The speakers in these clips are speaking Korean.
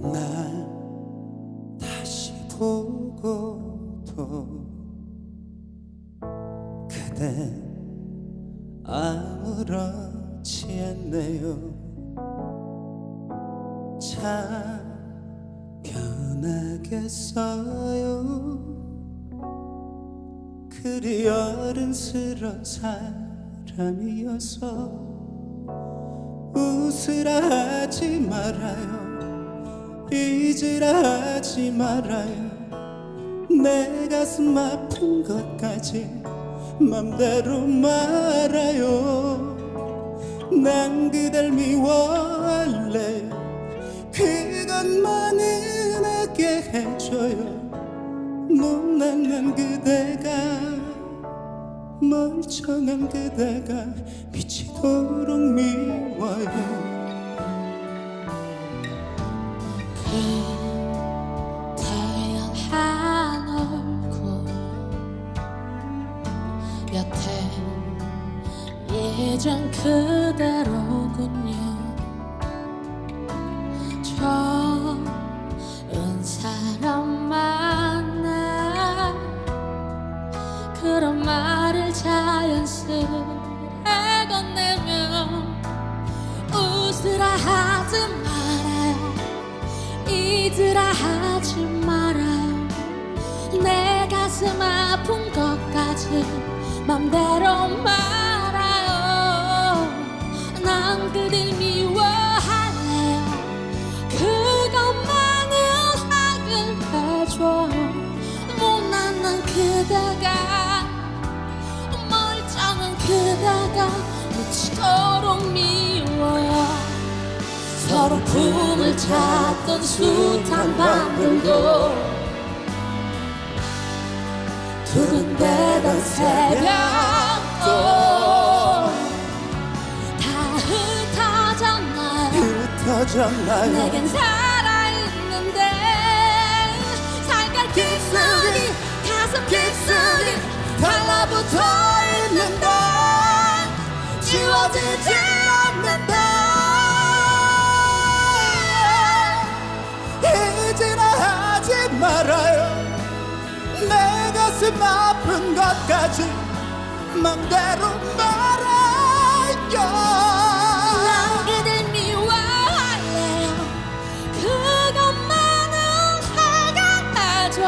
날 다시 보고도 그대 아무렇지 않네요. 참 변하겠어요. 그리 어른스런 사람이어서 웃으라 하지 말아요 잊으라 하지 말아요. 내 가슴 아픈 것까지 맘대로 말아요. 난 그댈 미워할래요 그것만 은 하게 해줘요. 못난 난 그대가 멀쩡한 그대가 미치도록 미워요 태양한 얼굴 곁에 예전 그대로군요 좋은 사람 만나 그런 말을 자연스레 건네면 웃으라 하지 말 맘대로 말아요. 난 그댈 미워할래요. 그것만은 하길 해줘요 못난 난 그대가 멀쩡한 그대가 미치도록 미워요 서로 품을 찾던 숱한 밤들도 두근대던 새벽도 다 흩어졌나요? 흩어졌나요? 내겐 살아있는데 살갈 깊숙이 가슴 깊숙이 달라붙어 있는데 지워지지 않는데 가슴 아픈 것까지 맘대로 말아요 난 그댈 미워할래요 그것만은 생각해줘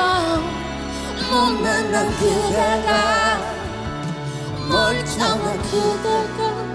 못난 난 그대가 멀쩡한 그대가